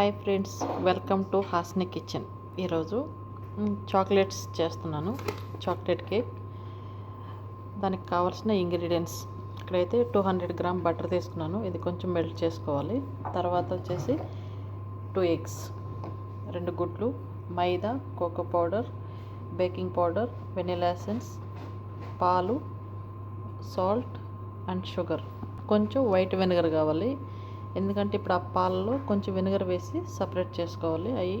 Hi friends welcome to Hasni kitchen. ఈరోజు chocolates చేస్తున్నాను chocolate cake. దానికి కావాల్సిన ఇంగ్రీడియంట్స్. ఇక్కడైతే టూ హండ్రెడ్ గ్రామ్ బటర్ తీసుకున్నాను ఇది కొంచెం మెల్ట్ చేసుకోవాలి. తర్వాత వచ్చేసి టూ ఎగ్స్ రెండు గుడ్లు maida cocoa powder baking powder vanilla essence పాలు సాల్ట్ అండ్ షుగర్. కొంచెం వైట్ వెనిగర్ కావాలి. ఎందుకంటే ఇప్పుడు ఆ పాలలో కొంచెం వెనిగర్ వేసి సపరేట్ చేసుకోవాలి. అవి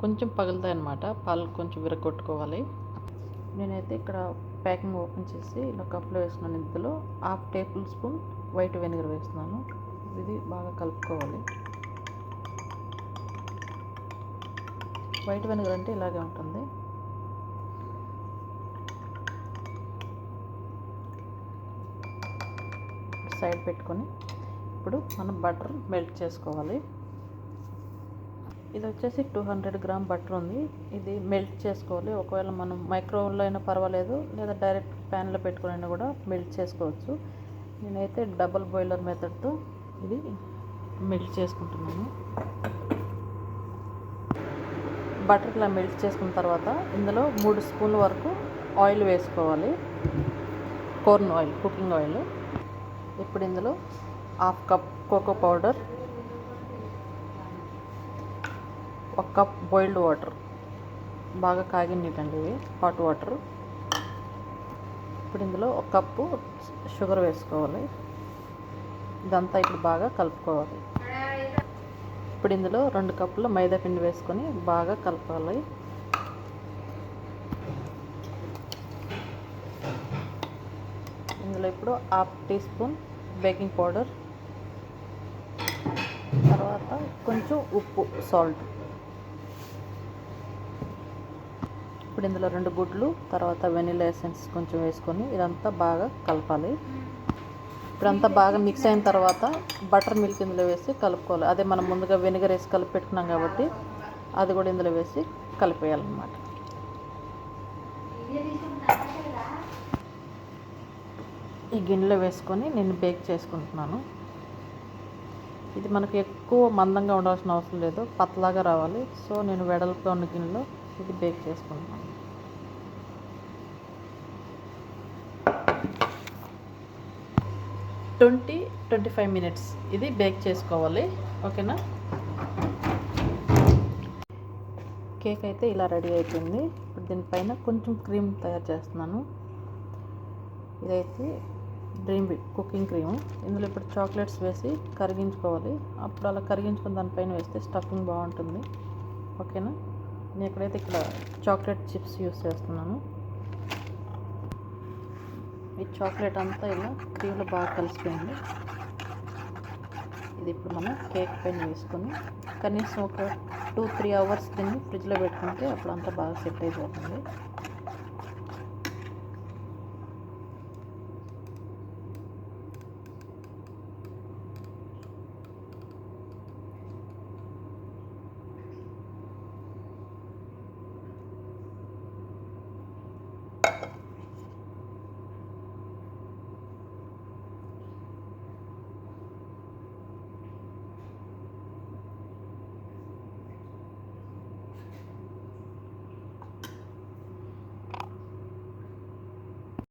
కొంచెం పగులుతాయి అన్నమాట. పాలు కొంచెం విరగొట్టుకోవాలి. నేనైతే ఇక్కడ ప్యాకింగ్ ఓపెన్ చేసి ఇలా కప్లో వేసుకున్నాను. ఇందులో half tablespoon white vinegar వేస్తున్నాను. ఇది బాగా కలుపుకోవాలి. వైట్ వెనిగర్ అంటే ఇలాగే ఉంటుంది. సైడ్ పెట్టుకొని ఇప్పుడు మనం బటర్ మెల్ట్ చేసుకోవాలి. ఇది వచ్చేసి టూ హండ్రెడ్ గ్రామ్ బటర్ ఉంది. ఇది మెల్ట్ చేసుకోవాలి. ఒకవేళ మనం మైక్రోవేవ్లో అయినా పర్వాలేదు లేదా డైరెక్ట్ ప్యాన్లో పెట్టుకుని అయినా కూడా మెల్ట్ చేసుకోవచ్చు. నేనైతే డబల్ బాయిలర్ మెథడ్తో ఇది మెల్ట్ చేసుకుంటున్నాను. బటర్ ఇలా మెల్ట్ చేసుకున్న తర్వాత ఇందులో మూడు స్పూన్ల వరకు ఆయిల్ వేసుకోవాలి. Corn oil cooking oil. ఇప్పుడు ఇందులో హాఫ్ కప్ కోకో పౌడర్ ఒక కప్ బాయిల్డ్ వాటర్. బాగా కాగిన నీటండి ఇవి హాట్ వాటర్. ఇప్పుడు ఇందులో ఒక కప్పు షుగర్ వేసుకోవాలి. ఇదంతా ఇప్పుడు బాగా కలుపుకోవాలి. ఇప్పుడు ఇందులో రెండు కప్పుల మైదా పిండి వేసుకొని బాగా కలపాలి. ఇందులో ఇప్పుడు half teaspoon baking powder తర్వాత కొంచెం ఉప్పు సాల్ట్ ఇప్పుడు ఇందులో రెండు గుడ్లు తర్వాత వెనిలా ఎసెన్స్ కొంచెం వేసుకొని ఇదంతా బాగా కలపాలి. ఇప్పుడంతా బాగా మిక్స్ అయిన తర్వాత బటర్ మిల్క్ ఇందులో వేసి కలుపుకోవాలి. అదే మనం ముందుగా వెనిగర్ వేసి కలిపి పెట్టుకున్నాం కాబట్టి అది కూడా ఇందులో వేసి కలిపేయాలన్నమాట. ఈ గిన్నెలో వేసుకొని నేను బేక్ చేసుకుంటున్నాను. ఇది మనకు ఎక్కువ మందంగా ఉండాల్సిన అవసరం లేదు. పతలాగా రావాలి. సో నేను వెడల్పుగా ఉన్న గిన్నెలో ఇది బేక్ చేసుకుంటున్నాను. ట్వంటీ ట్వంటీ ఫైవ్ మినిట్స్ ఇది బేక్ చేసుకోవాలి. ఓకేనా? కేక్ అయితే ఇలా రెడీ అయిపోయింది. ఇప్పుడు దీనిపైన కొంచెం క్రీమ్ తయారు చేస్తున్నాను. ఇదైతే డ్రీమ్ కుకింగ్ క్రీమ్. ఇందులో ఇప్పుడు చాక్లెట్స్ వేసి కరిగించుకోవాలి. అప్పుడు అలా కరిగించుకుని దానిపైన వేస్తే స్టఫింగ్ బాగుంటుంది. ఓకేనా? నేను ఎక్కడైతే ఇక్కడ చాక్లెట్ చిప్స్ యూస్ చేస్తున్నాను ఈ చాక్లెట్ అంతా ఇలా క్రీమ్లో బాగా కలిసిపోయింది. ఇది ఇప్పుడు మనం కేక్ పైన వేసుకొని కనీసం ఒక టూ త్రీ అవర్స్ దీన్ని ఫ్రిడ్జ్లో పెట్టుకుంటే అప్పుడు అంతా బాగా సెట్ అయిపోతుంది.